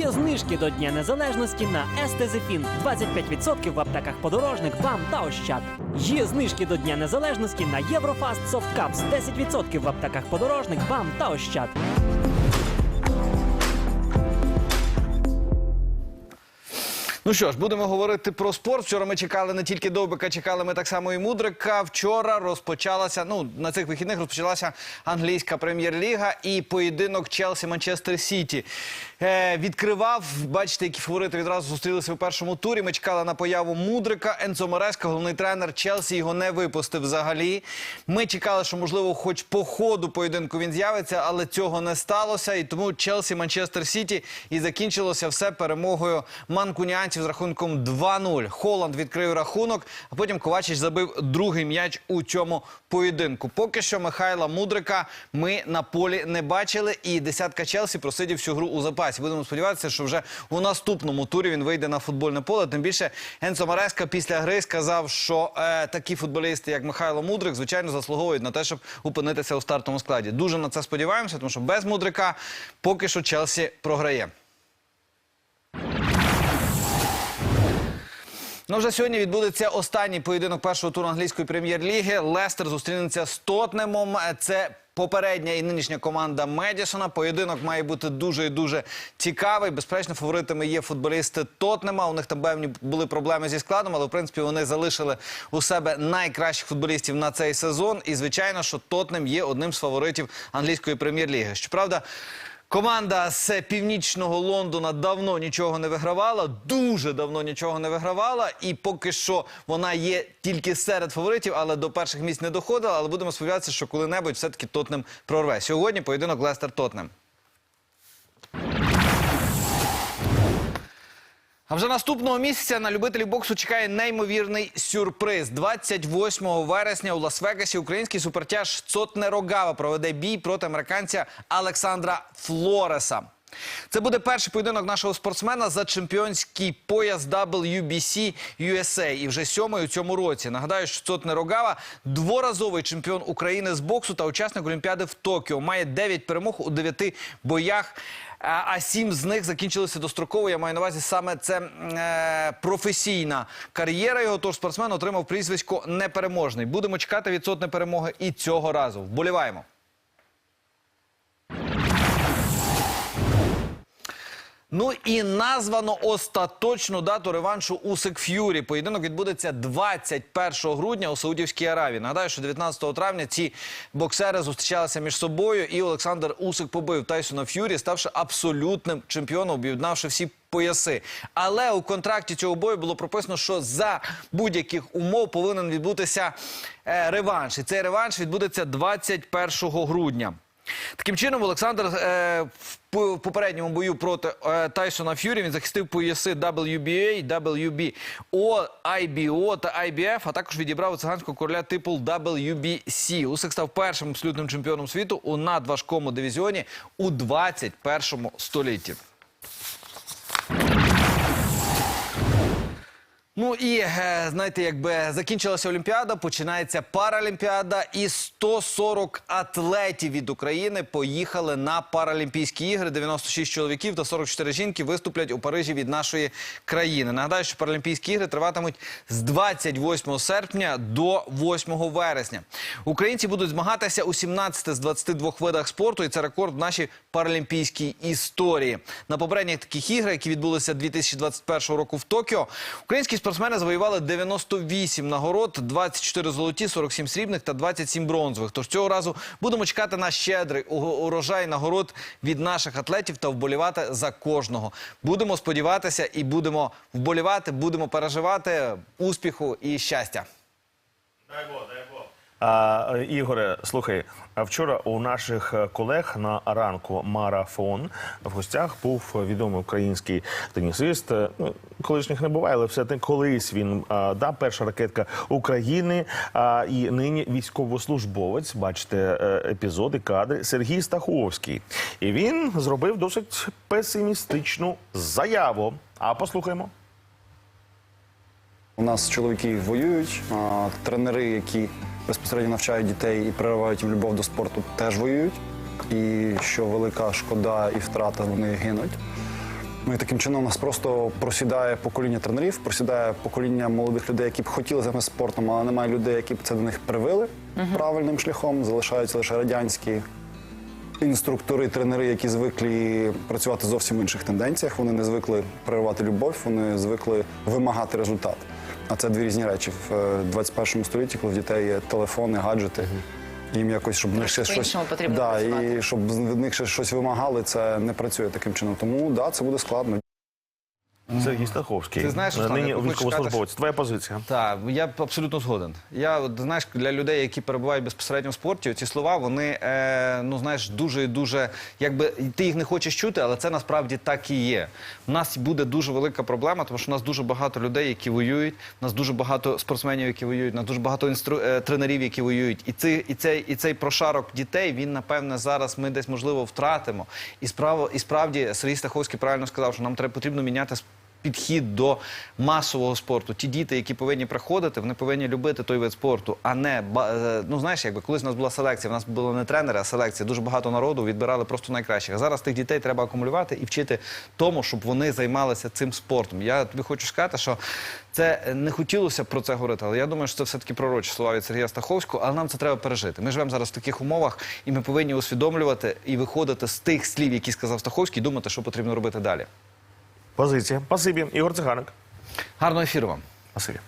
Є знижки до Дня Незалежності на Естезефін 25% в аптеках подорожник, вам та Ощад. Є знижки до Дня Незалежності на Єврофаст Софткапс. Cups 10% в аптеках подорожник, вам та Ощад. Ну що ж, будемо говорити про спорт. Вчора ми чекали не тільки Довбика, чекали ми так само і Мудрика. Вчора розпочалася, ну на цих вихідних розпочалася англійська прем'єр-ліга і поєдинок Челсі Манчестер Сіті. Е, відкривав, бачите, які фаворити відразу зустрілися у першому турі. Ми чекали на появу Мудрика. Енцо Мореска, головний тренер Челсі, його не випустив взагалі. Ми чекали, що можливо, хоч по ходу поєдинку він з'явиться, але цього не сталося. І тому Челсі Манчестер Сіті і закінчилося все перемогою манкуніанців з рахунком 2-0. Холланд відкрив рахунок, а потім Ковачич забив другий м'яч у цьому поєдинку. Поки що Михайла Мудрика ми на полі не бачили, і десятка Челсі просидів всю гру у запасі. Будемо сподіватися, що вже у наступному турі він вийде на футбольне поле. Тим більше Енцо Мареска після гри сказав, що е, такі футболісти, як Михайло Мудрик, звичайно, заслуговують на те, щоб опинитися у стартовому складі. Дуже на це сподіваємося, тому що без Мудрика поки що Челсі програє. Ну, вже сьогодні відбудеться останній поєдинок першого туру англійської прем'єр-ліги. Лестер зустрінеться з Тотнемом. Це попередня і нинішня команда Медісона. Поєдинок має бути дуже і дуже цікавий. Безперечно, фаворитами є футболісти Тотнема. У них там певні були проблеми зі складом, але в принципі вони залишили у себе найкращих футболістів на цей сезон. І звичайно, що Тотнем є одним з фаворитів англійської прем'єр-ліги. Щоправда. Команда з північного Лондона давно нічого не вигравала, дуже давно нічого не вигравала, і поки що вона є тільки серед фаворитів, але до перших місць не доходила. Але будемо сподіватися, що коли-небудь все-таки Тотнем прорве. Сьогодні поєдинок Лестер Тотнем. А вже наступного місяця на любителів боксу чекає неймовірний сюрприз. 28 вересня у Лас-Вегасі український супертяж Цотне Рогава проведе бій проти американця Олександра Флореса. Це буде перший поєдинок нашого спортсмена за чемпіонський пояс WBC USA і вже сьомий у цьому році. Нагадаю, що Цотне Рогава дворазовий чемпіон України з боксу та учасник Олімпіади в Токіо. Має 9 перемог у 9 боях. А сім з них закінчилися достроково. Я маю на увазі саме це е, професійна кар'єра. Його тож спортсмен отримав прізвисько непереможний. Будемо чекати відсотне перемоги і цього разу. Вболіваємо. Ну і названо остаточну дату реваншу Усик Ф'юрі. Поєдинок відбудеться 21 грудня у Саудівській Аравії. Нагадаю, що 19 травня ці боксери зустрічалися між собою, і Олександр Усик побив Тайсона Ф'юрі, ставши абсолютним чемпіоном, об'єднавши всі пояси. Але у контракті цього бою було прописано, що за будь-яких умов повинен відбутися е, реванш. І цей реванш відбудеться 21 грудня. Таким чином, Олександр е, в попередньому бою проти е, Тайсона Ф'юрі він захистив пояси WBA, WBO, IBO та IBF, а також відібрав у циганського короля титул WBC. Усик став першим абсолютним чемпіоном світу у надважкому дивізіоні у 21 столітті. Ну і е, знаєте, якби закінчилася Олімпіада, починається Паралімпіада, і 140 атлетів від України поїхали на Паралімпійські ігри. 96 чоловіків та 44 жінки виступлять у Парижі від нашої країни. Нагадаю, що Паралімпійські ігри триватимуть з 28 серпня до 8 вересня. Українці будуть змагатися у 17 з 22 видах спорту, і це рекорд в нашій паралімпійській історії. На попередніх таких іграх, які відбулися 2021 року в Токіо, українські спортсмени завоювали 98 нагород, 24 золоті, 47 срібних та 27 бронзових. Тож цього разу будемо чекати на щедрий урожай нагород від наших атлетів та вболівати за кожного. Будемо сподіватися і будемо вболівати, будемо переживати успіху і щастя. А, Ігоре, слухай, вчора у наших е, колег на ранку марафон в гостях був відомий український тенісист. Е, Ну, колишніх не буває, але все таки колись він а, да, перша ракетка України. А, і нині військовослужбовець. Бачите е, епізоди, кадри Сергій Стаховський. І він зробив досить песимістичну заяву. А послухаємо. У нас чоловіки воюють, а тренери, які безпосередньо навчають дітей і переривають їм любов до спорту, теж воюють. І що велика шкода і втрата, вони гинуть. Ну і таким чином у нас просто просідає покоління тренерів, просідає покоління молодих людей, які б хотіли займатися спортом, але немає людей, які б це до них привили правильним шляхом. Залишаються лише радянські інструктори, тренери, які звикли працювати зовсім інших тенденціях. Вони не звикли проривати любов, вони звикли вимагати результат. А це дві різні речі в е, 21 столітті, коли в дітей є телефони, гаджети. Їм якось, щоб них ще щось потрібно да, і щоб від них ще щось вимагали, це не працює таким чином. Тому да, це буде складно. Сергій Стаховський. Ти знаєш, Руслан, нині я хочу військовослужбовець. Твоя позиція. Так, я абсолютно згоден. Я от, знаєш, для людей, які перебувають безпосередньо в спорті, ці слова вони е, ну знаєш дуже і дуже, якби ти їх не хочеш чути, але це насправді так і є. У нас буде дуже велика проблема, тому що у нас дуже багато людей, які воюють. У нас дуже багато спортсменів, які воюють, у нас дуже багато інстру... е, тренерів, які воюють. І цей, і цей, і цей прошарок дітей він напевне зараз ми десь можливо втратимо. І справа, і справді Сергій Стаховський правильно сказав, що нам треба потрібно міняти підхід до масового спорту. Ті діти, які повинні приходити, вони повинні любити той вид спорту, а не е, ну знаєш, якби колись у нас була селекція, в нас було не тренери, а селекція. Дуже багато народу відбирали просто найкращих. Зараз тих дітей треба акумулювати і вчити тому, щоб вони займалися цим спортом. Я тобі хочу сказати, що це е, не хотілося б про це говорити, але я думаю, що це все-таки пророчі слова від Сергія Стаховського, але нам це треба пережити. Ми живемо зараз в таких умовах, і ми повинні усвідомлювати і виходити з тих слів, які сказав Стаховський, і думати, що потрібно робити далі. Позиція. Спасибі. Ігор Циганик. Гарного ефіру вам. Спасибі.